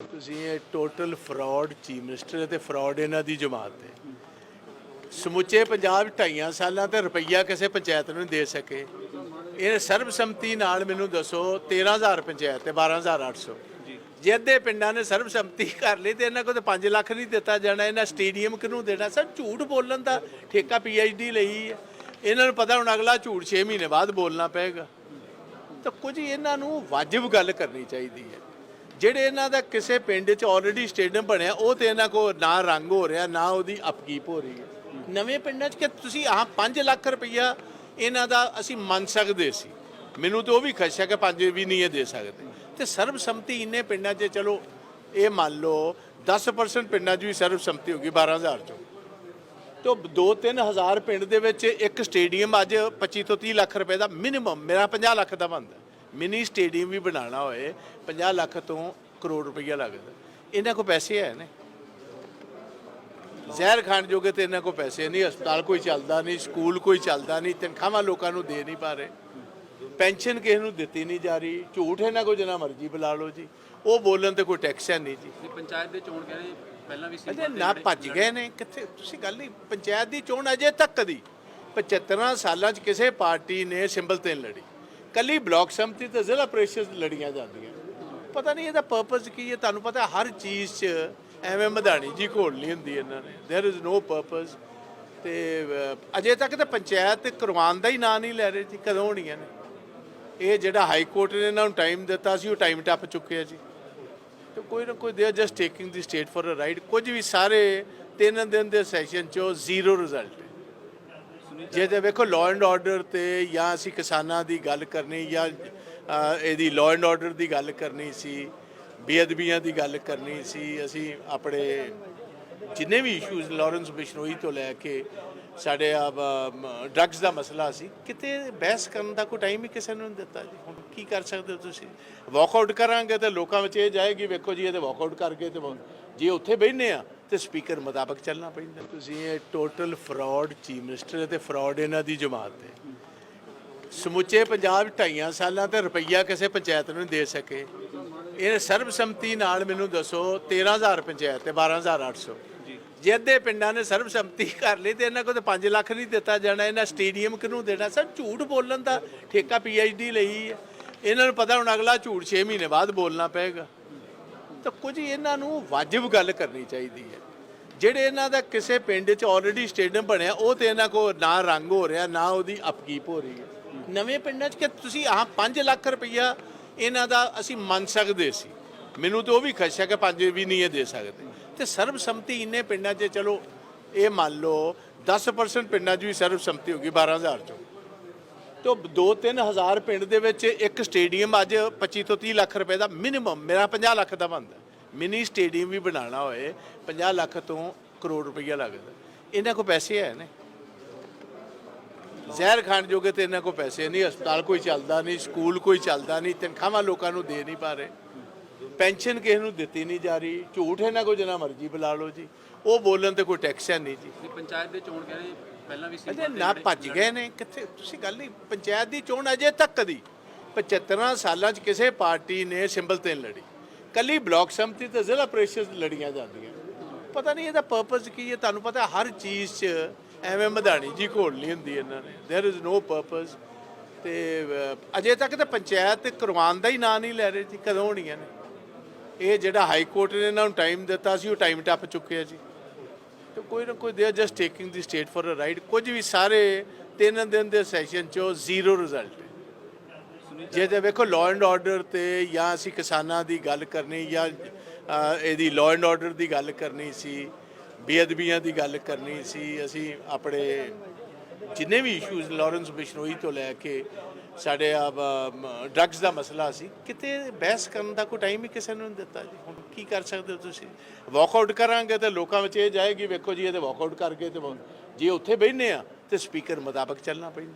ਤੁਸੀਂ ਇਹ total fraud chief minister ਤੇ ਫਰਾਡ ਇਹਨਾਂ ਦੀ ਜਮਾਤ ਹੈ ਸਮੁੱਚੇ ਪੰਜਾਬ ਢਾਈਆਂ ਸਾਲਾਂ ਤੇ ਰੁਪਈਆ ਕਿਸੇ ਪੰਚਾਇਤ ਨੂੰ ਦੇ ਸਕੇ। ਇਹ ਸਰਬਸੰਮਤੀ ਨਾਲ ਮੈਨੂੰ ਦੱਸੋ 13000 ਪੰਚਾਇਤ ਤੇ 12800 ਜੇ। ਅੱਧੇ ਪਿੰਡਾਂ ਨੇ ਸਰਬਸੰਮਤੀ ਕਰ ਲਈ ਤੇ ਇਹਨਾਂ ਕੋਲ ਤਾਂ 5 ਲੱਖ ਨਹੀਂ ਦਿੱਤਾ ਜਾਣਾ ਇਹਨਾਂ ਸਟੇਡੀਅਮ ਕਿਹਨੂੰ ਦੇਣਾ? ਸਰ ਝੂਠ ਬੋਲਣ ਦਾ ਠੇਕਾ ਪੀਐਚਡੀ ਲਈ ਹੈ। ਇਹਨਾਂ ਨੂੰ ਪਤਾ ਹੁਣ ਅਗਲਾ ਝੂਠ 6 ਮਹੀਨੇ ਬਾਅਦ ਬੋਲਣਾ ਪਏਗਾ। ਤਾਂ ਕੁਝ ਇਹਨਾਂ ਨੂੰ ਵਾਜਬ ਗੱਲ ਕਰਨੀ ਚਾਹੀਦੀ ਹੈ। ਜਿਹੜੇ ਇਹਨਾਂ ਦਾ ਕਿਸੇ ਪਿੰਡ 'ਚ ਆਲਰੇਡੀ ਸਟੇਡੀਅਮ ਬਣਿਆ, ਉਹ ਤੇ ਇਹਨਾਂ ਕੋ ਨਾ ਰੰਗ ਹੋ ਰਿਹਾ, ਨਾ ਉਹਦੀ ਅਪਕੀਪ ਹੋ ਰਹੀ ਹੈ। ਨਵੇਂ ਪਿੰਡਾਂ 'ਚ ਕਿ ਤੁਸੀਂ ਆਹ 5 ਲੱਖ ਰੁਪਈਆ ਇਹਨਾਂ ਦਾ ਅਸੀਂ ਮੰਨ ਸਕਦੇ ਸੀ। ਮੈਨੂੰ ਤਾਂ ਉਹ ਵੀ ਖਸ਼ਾ ਕਿ ਪੰਜ ਵੀ ਨਹੀਂ ਇਹ ਦੇ ਸਕਦੇ। ਤੇ ਸਰਬਸੰਮਤੀ ਇੰਨੇ ਪਿੰਡਾਂ 'ਚ, ਚਲੋ, ਇਹ ਮੰਨ ਲਓ 10% ਪਿੰਡਾਂ 'ਚ ਵੀ ਸਰਬਸੰਮਤੀ ਹੋ ਗਈ 12000 ਚੋਂ। ਤੋਂ 2-3 ਹਜ਼ਾਰ ਪਿੰਡ ਦੇ ਵਿੱਚ ਇੱਕ ਸਟੇਡੀਅਮ ਅੱਜ 25 ਤੋਂ 30 ਲੱਖ ਰੁਪਏ ਦਾ ਮਿਨੀਮਮ ਮੇਰਾ 50 ਲੱਖ ਦਾ ਬਣਦਾ। ਮਿਨੀ ਸਟੇਡੀਅਮ ਵੀ ਬਣਾਉਣਾ ਹੋਏ 50 ਲੱਖ ਤੋਂ ਕਰੋੜ ਰੁਪਈਆ ਲੱਗਦਾ। ਇਹਨਾਂ ਕੋਲ ਪੈਸੇ ਹੈ ਨੇ। ਜ਼ਹਿਰ ਖਾਣ ਜੋਗੇ ਤੇ ਇਹਨਾਂ ਕੋਲ ਪੈਸੇ ਨਹੀਂ ਹਸਪਤਾਲ ਕੋਈ ਚੱਲਦਾ ਨਹੀਂ ਸਕੂਲ ਕੋਈ ਚੱਲਦਾ ਨਹੀਂ ਤਨਖਾਹਾਂ ਲੋਕਾਂ ਨੂੰ ਦੇ ਨਹੀਂ ਪਾ ਰਹੇ। ਪੈਨਸ਼ਨ ਕਿਸੇ ਨੂੰ ਦਿੱਤੀ ਨਹੀਂ ਜਾ ਰਹੀ। ਝੂਠ ਇਹਨਾਂ ਕੋਲ ਜਿੰਨਾ ਮਰਜ਼ੀ ਬੁਲਾ ਲਓ ਜੀ। ਉਹ ਬੋਲਣ ਤੇ ਕੋਈ ਟੈਕਸ ਹੈ ਨਹੀਂ ਜੀ। ਪੰਚਾਇਤ ਦੇ ਚੋਣ ਕਹਿੰਦੇ ਪਹਿਲਾਂ ਵੀ ਸੀ ਅਜੇ ਨਾ ਭੱਜ ਗਏ ਨੇ। ਕਿੱਥੇ ਤੁਸੀਂ ਗੱਲ ਨਹੀਂ ਪੰਚਾਇਤ ਦੀ ਚੋਣ ਅਜੇ ਤੱਕ ਕਦੀ 75 ਸਾਲਾਂ 'ਚ ਕਿਸੇ ਪਾਰਟੀ ਨੇ ਸਿੰਬਲ ਤੇ ਲੜੀ। ਕੱਲੀ ਬਲਾਕ ਸੰਮਤੀ ਤੇ ਜ਼ਿਲ੍ਹਾ ਪ੍ਰੀਸ਼ਦ ਲੜੀਆਂ ਜਾਂਦੀਆਂ। ਪਤਾ ਨਹੀਂ ਇਹਦਾ ਪਰਪਸ ਕੀ ਹੈ, ਤੁਹਾਨੂੰ ਪਤਾ ਹਰ ਚੀਜ਼ 'ਚ ਐਵੇਂ ਮਧਾਣੀ ਜੀ ਘੋਲਣੀ ਹੁੰਦੀ ਇਹਨਾਂ ਨੇ। देयर इज नो ਪਰਪਸ ਤੇ ਅਜੇ ਤੱਕ ਤਾਂ ਪੰਚਾਇਤ ਕਰਵਾਉਣ ਦਾ ਹੀ ਨਾਂ ਨਹੀਂ ਲੈ ਰਹੇ ਸੀ ਕਦੋਂ ਹੋਣੀਆਂ ਨੇ? ਇਹ ਜਿਹੜਾ ਹਾਈ ਕੋਰਟ ਨੇ ਇਹਨਾਂ ਨੂੰ ਟਾਈਮ ਦਿੱਤਾ ਸੀ, ਉਹ ਟਾਈਮ ਟੱਪ ਚੁੱਕਿਆ ਜੀ। ਤੇ ਕੋਈ ਨਾ ਕੋਈ they are just taking the state for a ride ਕੁਝ ਵੀ ਸਾਰੇ ਤਿੰਨ ਦਿਨ ਦੇ ਸੈਸ਼ਨ ਚੋਂ ਜ਼ੀਰੋ ਰਿਜ਼ਲਟ ਜੇ ਤੇ ਵੇਖੋ ਲਾਅ ਐਂਡ ਆਰਡਰ ਤੇ ਜਾਂ ਅਸੀਂ ਕਿਸਾਨਾਂ ਦੀ ਗੱਲ ਕਰਨੀ ਜਾਂ ਇਹਦੀ ਲਾਅ ਐਂਡ ਆਰਡਰ ਦੀ ਗੱਲ ਕਰਨੀ ਸੀ, ਬੇਅਦਬੀਆਂ ਦੀ ਗੱਲ ਕਰਨੀ ਸੀ, ਅਸੀਂ ਆਪਣੇ ਜਿੰਨੇ ਵੀ ਇਸ਼ੂਜ਼ ਲਾਰੈਂਸ ਬਿਸ਼ਨੋਈ ਤੋਂ ਲੈ ਕੇ ਸਾਡੇ ਆ ਡਰੱਗਸ ਦਾ ਮਸਲਾ ਸੀ, ਕਿਤੇ ਬਹਿਸ ਕਰਨ ਦਾ ਕੋਈ ਟਾਈਮ ਹੀ ਕਿਸੇ ਨੂੰ ਨਹੀਂ ਦਿੱਤਾ ਜੀ। ਹੁਣ ਕੀ ਕਰ ਸਕਦੇ ਹੋ ਤੁਸੀਂ? ਵਾਕਆਊਟ ਕਰਾਂਗੇ ਤੇ ਲੋਕਾਂ ਵਿੱਚ ਇਹ ਜਾਏਗੀ, ਵੇਖੋ ਜੀ, ਇਹ ਤੇ ਵਾਕਆਊਟ ਕਰਕੇ ਤੇ ਜੇ ਉੱਥੇ ਬੈਠਨੇ ਆ ਤੇ ਸਪੀਕਰ ਮੁਤਾਬਕ ਚੱਲਣਾ ਪੈਂਦਾ। ਤੁਸੀਂ ਇਹ ਟੋਟਲ ਫਰਾਡ ਚੀਫ ਮਿਨਿਸਟਰ ਤੇ ਫਰਾਡ ਇਹਨਾਂ ਦੀ ਜਮਾਤ ਹੈ ਸਮੁੱਚੇ ਪੰਜਾਬ ਢਾਈਆਂ ਸਾਲਾਂ ਤੇ ਰੁਪਈਆ ਕਿਸੇ ਪੰਚਾਇਤ ਨੂੰ ਦੇ ਸਕੇ। ਇਹ ਸਰਬਸੰਮਤੀ ਨਾਲ ਮੈਨੂੰ ਦੱਸੋ 13000 ਪੰਚਾਇਤ ਤੇ 12800 ਜੇ ਅੱਧੇ ਪਿੰਡਾਂ ਨੇ ਸਰਬਸੰਮਤੀ ਕਰ ਲਈ ਤੇ ਇਹਨਾਂ ਕੋਲ ਤਾਂ 5 ਲੱਖ ਨਹੀਂ ਦਿੱਤਾ ਜਾਣਾ, ਇਹਨਾਂ ਸਟੇਡੀਅਮ ਕਿਹਨੂੰ ਦੇਣਾ? ਸਰ ਝੂਠ ਬੋਲਣ ਦਾ ਠੇਕਾ ਪੀਐਚਡੀ ਲਈ ਹੈ ਇਹਨਾਂ ਨੂੰ ਪਤਾ ਹੁਣ ਅਗਲਾ ਝੂਠ 6 ਮਹੀਨੇ ਬਾਅਦ ਬੋਲਣਾ ਪਏਗਾ। ਤਾਂ ਕੁਝ ਇਹਨਾਂ ਨੂੰ ਵਾਜਬ ਗੱਲ ਕਰਨੀ ਚਾਹੀਦੀ ਹੈ। ਜਿਹੜੇ ਇਹਨਾਂ ਦਾ ਕਿਸੇ ਪਿੰਡ 'ਚ ਆਲਰੇਡੀ ਸਟੇਡੀਅਮ ਬਣਿਆ, ਉਹ ਤੇ ਇਹਨਾਂ ਕੋ ਨਾ ਰੰਗ ਹੋ ਰਿਹਾ, ਨਾ ਉਹਦੀ ਅਪਕੀਪ ਹੋ ਰਹੀ ਹੈ। ਨਵੇਂ ਪਿੰਡਾਂ 'ਚ ਕਿ ਤੁਸੀਂ ਆਹ 5 ਲੱਖ ਰੁਪਈਆ ਇਹਨਾਂ ਦਾ ਅਸੀਂ ਮੰਨ ਸਕਦੇ ਸੀ। ਮੈਨੂੰ ਤਾਂ ਉਹ ਵੀ ਖਸ਼ਾ ਕਿ ਪੰਜ ਵੀ ਨਹੀਂ ਇਹ ਦੇ ਸਕਦੇ। ਤੇ ਸਰਬਸੰਮਤੀ ਇੰਨੇ ਪਿੰਡਾਂ 'ਚ ਚਲੋ, ਇਹ ਮੰਨ ਲਓ 10% ਪਿੰਡਾਂ 'ਚ ਵੀ ਸਰਬਸੰਮਤੀ ਹੋ ਗਈ 12000 ਚੋਂ। ਤੋਂ 2-3 ਹਜ਼ਾਰ ਪਿੰਡ ਦੇ ਵਿੱਚ ਇੱਕ ਸਟੇਡੀਅਮ ਅੱਜ 25 ਤੋਂ 30 ਲੱਖ ਰੁਪਏ ਦਾ ਮਿਨੀਮਮ, ਮੇਰਾ 50 ਲੱਖ ਦਾ ਬਣਦਾ ਮਿਨੀ ਸਟੇਡੀਅਮ ਵੀ ਬਣਾਉਣਾ ਹੋਏ 50 ਲੱਖ ਤੋਂ ਕਰੋੜ ਰੁਪਈਆ ਲੱਗਦਾ। ਇਹਨਾਂ ਕੋਲ ਪੈਸੇ ਹੈ ਨੇ। ਜ਼ਹਿਰ ਖਾਣ ਜੋਗੇ ਤੇ ਇਹਨਾਂ ਕੋਲ ਪੈਸੇ ਨਹੀਂ, ਹਸਪਤਾਲ ਕੋਈ ਚੱਲਦਾ ਨਹੀਂ, ਸਕੂਲ ਕੋਈ ਚੱਲਦਾ ਨਹੀਂ, ਤਨਖਾਹਾਂ ਲੋਕਾਂ ਨੂੰ ਦੇ ਨਹੀਂ ਪਾ ਰਹੇ। ਪੈਨਸ਼ਨ ਕਿਸੇ ਨੂੰ ਦਿੱਤੀ ਨਹੀਂ ਜਾ ਰਹੀ। ਝੂਠ ਇਹਨਾਂ ਕੋਲ ਜਿੰਨਾ ਮਰਜ਼ੀ ਬੁਲਾ ਲਓ ਜੀ। ਉਹ ਬੋਲਣ ਤੇ ਕੋਈ ਟੈਕਸ ਹੈ ਨਹੀਂ ਜੀ। ਪੰਚਾਇਤ ਦੇ ਚੋਣ ਕਹਿੰਦੇ ਪਹਿਲਾਂ ਵੀ ਸੀ ਅਜੇ ਨਾ ਭੱਜ ਗਏ ਨੇ ਕਿੱਥੇ ਤੁਸੀਂ ਗੱਲ ਨਹੀਂ ਪੰਚਾਇਤ ਦੀ ਚੋਣ ਅਜੇ ਤੱਕ ਕਦੀ 75 ਸਾਲਾਂ 'ਚ ਕਿਸੇ ਪਾਰਟੀ ਨੇ ਸਿੰਬਲ ਤੇ ਨਹੀਂ ਲੜੀ ਕੱਲੀ ਬਲਾਕ ਸੰਮਤੀ ਤੇ ਜ਼ਿਲ੍ਹਾ ਪ੍ਰੀਸ਼ਦ ਲੜੀਆਂ ਜਾਂਦੀਆਂ ਪਤਾ ਨਹੀਂ ਇਹਦਾ ਪਰਪਸ ਕੀ ਹੈ ਤੁਹਾਨੂੰ ਪਤਾ ਹਰ ਚੀਜ਼ 'ਚ ਐਵੇਂ ਮਧਾਣੀ ਜੀ ਘੋਲਣੀ ਹੁੰਦੀ ਇਹਨਾਂ ਨੇ देयर इज नो ਪਰਪਸ ਤੇ ਅਹ, ਅਜੇ ਤੱਕ ਤਾਂ ਪੰਚਾਇਤ ਕਰਵਾਉਣ ਦਾ ਹੀ ਨਾਂ ਨਹੀਂ ਲੈ ਰਹੇ ਜੀ ਕਦੋਂ ਹੋਣੀਆਂ ਨੇ ਇਹ ਜਿਹੜਾ ਹਾਈ ਕੋਰਟ ਨੇ ਇਹਨਾਂ ਨੂੰ ਟਾਈਮ ਦਿੱਤਾ ਸੀ ਉਹ ਟਾਈਮ ਟੱਪ ਚੁੱਕਿਆ ਜੀ ਤੇ ਕੋਈ ਨਾ ਕੋਈ they are just taking the state for a ride ਕੁਝ ਵੀ ਸਾਰੇ ਤਿੰਨ ਦਿਨ ਦੇ ਸੈਸ਼ਨ ਚੋਂ ਜ਼ੀਰੋ ਰਿਜ਼ਲਟ ਜੇ ਤੇ ਵੇਖੋ ਲਾਅ ਐਂਡ ਆਰਡਰ ਤੇ ਜਾਂ ਅਸੀਂ ਕਿਸਾਨਾਂ ਦੀ ਗੱਲ ਕਰਨੀ ਜਾਂ ਇਹਦੀ ਲਾਅ ਐਂਡ ਆਰਡਰ ਦੀ ਗੱਲ ਕਰਨੀ ਸੀ, ਬੇਅਦਬੀਆਂ ਦੀ ਗੱਲ ਕਰਨੀ ਸੀ, ਅਸੀਂ ਆਪਣੇ ਜਿੰਨੇ ਵੀ ਇਸ਼ੂਜ਼ ਲਾਰੈਂਸ ਬਿਸ਼ਨੋਈ ਤੋਂ ਲੈ ਕੇ ਸਾਡੇ ਆ ਡਰੱਗਸ ਦਾ ਮਸਲਾ ਸੀ, ਕਿਤੇ ਬਹਿਸ ਕਰਨ ਦਾ ਕੋਈ ਟਾਈਮ ਹੀ ਕਿਸੇ ਨੂੰ ਨਹੀਂ ਦਿੱਤਾ ਜੀ। ਹੁਣ ਕੀ ਕਰ ਸਕਦੇ ਹੋ ਤੁਸੀਂ? ਵਾਕਆਊਟ ਕਰਾਂਗੇ ਤੇ ਲੋਕਾਂ ਵਿੱਚ ਇਹ ਜਾਏਗੀ, ਵੇਖੋ ਜੀ, ਇਹ ਤੇ ਵਾਕਆਊਟ ਕਰਕੇ ਤੇ ਜੇ ਉੱਥੇ ਬੈਠਨੇ ਆ ਤੇ ਸਪੀਕਰ ਮੁਤਾਬਕ ਚੱਲਣਾ ਪੈਂਦਾ।